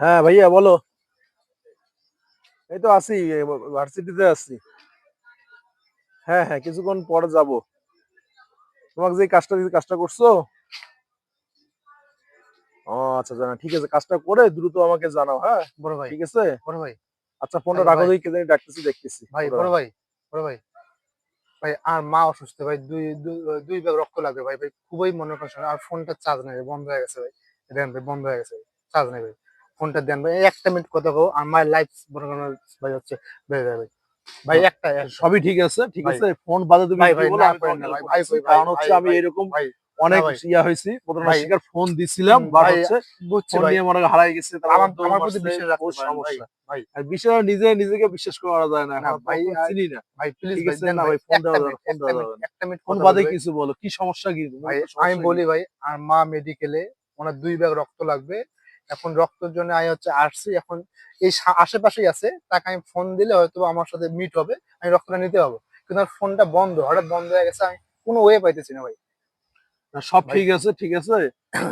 হ্যাঁ ভাইয়া বলো। এই তো আছি ভার্সিটিতে আছি। হ্যাঁ হ্যাঁ কিছুক্ষণ পরে যাব। তোমাকে যে কাজটা দিতে কাজটা করছ? ও আচ্ছা জানা ঠিক আছে কাজটা করে দ্রুত আমাকে জানাও হ্যাঁ? বড় ভাই ঠিক আছে? বড় ভাই। আচ্ছা ফোনটা রাখো। দেখি কে জানি ডাকতেছি দেখতেছি। ভাই বড় ভাই। বড় ভাই। ভাই আর মা অসুস্থ ভাই দুই দুই- ব্যাগ রক্ত লাগবে ভাই ভাই খুবই মনে করেন আর ফোনটা চার্জ নেই বন্ধ হয়ে গেছে ভাই। দেন ভাই বন্ধ হয়ে গেছে চার্জ নেই ভাই। ফোনটা দেন ভাই একটা মিনিট কথা কো আর মায়ের লাইফ মনে করেন ভাই হচ্ছে ভাই ভাই ভাই একটা। সবই ঠিক আছে ঠিক আছে ফোন বাদে তুমি ভাই, ভাই, না আমি করেন না, ভাই, কারণ হচ্ছে আমি এরকম অনেক। ইয়া হয়েছি প্রতারণার ভাই। শিকার ফোন দিছিলাম বা হচ্ছে বুঝছি ফোন ভাই নিয়ে মনে হারাই গেছে আমার আমার প্রতি বিশ্বাস রাখতে ভাই সমস্যা ভাই আর বিষয় নিজে নিজেকে বিশ্বাস করা যায় না ভাই, চিনি না ভাই প্লিজ ভাই দেন না, ভাই ফোন না, ফোন না। একটা মিনিট ফোন বাদে কিছু বলো কি সমস্যা কি ভাই আমি বলি ভাই আর মা মেডিকেলে ওনার দুই ব্যাগ রক্ত লাগবে এখন রক্তের জন্য আমি হচ্ছে আসছি এখন এই আশেপাশেই আছে তাকে আমি ফোন দিলে হয়তো আমার সাথে মিট হবে আমি রক্তটা নিতে পারব। কিন্তু আমার ফোনটা বন্ধ হঠাৎ বন্ধ হয়ে গেছে আমি কোনো ওয়ে পাইতেছি না ভাই। সব ঠিক আছে ঠিক আছে।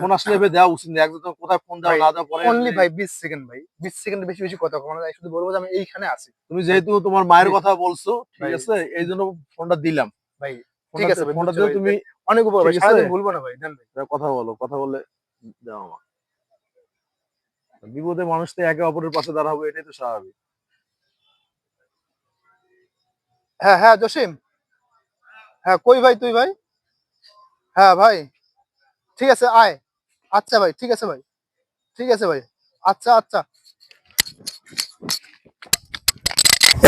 ফোন আসলে এভাবে দেওয়া উচিত না একদম কোথায় ফোন দেওয়া না দেওয়া পরে অনলি ভাই বিশ সেকেন্ড ভাই বিশ সেকেন্ড বেশি বেশি কথা কমানো যায় শুধু বলব যে আমি এইখানে আছি। তুমি যেহেতু তোমার মায়ের কথা বলছো ঠিক আছে এই জন্য ফোনটা দিলাম। ভাই ঠিক আছে ফোনটা দিলে তুমি অনেক উপকার ভাই? সারাদিন ভুলবো না ভাই ভাই। কথা বলো কথা বলে দাও আমার। বিপদে মানুষ তো একে অপরের পাশে দাঁড়াবো এটাই তো স্বাভাবিক। হ্যাঁ হ্যাঁ জসিম। হ্যাঁ কই ভাই তুই ভাই? হ্যাঁ ভাই। ঠিক আছে আয়। আচ্ছা ভাই ঠিক আছে ভাই। ঠিক আছে ভাই। আচ্ছা আচ্ছা।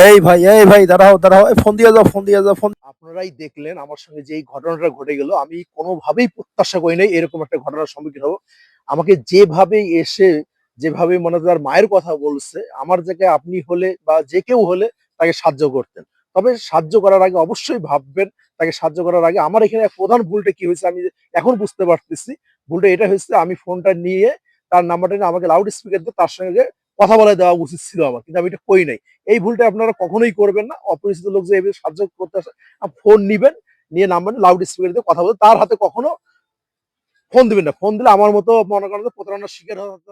এই ভাই এই ভাই দাঁড়াও দাঁড়াও। এই ফোন দিয়ে যাও ফোন দিয়ে যাও ফোন আপনারাই দেখলেন আমার সঙ্গে যে এই ঘটনাটা ঘটে গেল আমি কোনোভাবেই প্রত্যাশা করি নাই এরকম একটা ঘটনার সম্মুখীন হব। আমাকে যেভাবে এসে যেভাবে মনে তার মায়ের কথা বলছে, আমার জায়গায় আপনি হলে বা যে কেউ হলে তাকে সাহায্য করতেন। তবে সাহায্য করার আগে অবশ্যই ভাববেন, তাকে সাহায্য করার আগে আমার এখানে প্রধান ভুলটা কি হয়েছে আমি এখন বুঝতে পারতেছি। ভুলটা এটা হয়েছে আমি ফোনটা নিয়ে তার নাম্বারটা নিয়ে আমাকে লাউড স্পিকার দিয়ে তার সঙ্গে কথা বলে দেওয়া উচিত ছিল আমার, কিন্তু আমি এটা করি নাই। এই ভুলটা আপনারা কখনোই করবেন না। অপরিচিত লোক যে এভাবে সাহায্য করতে আসে ফোন নিবেন, নিয়ে নাম্বার লাউড স্পিকার দিয়ে কথা বলে তার হাতে কখনো ফোন দিবেন না। ফোন দিলে আমার মতো মনে করেন প্রতারণার শিকার হতে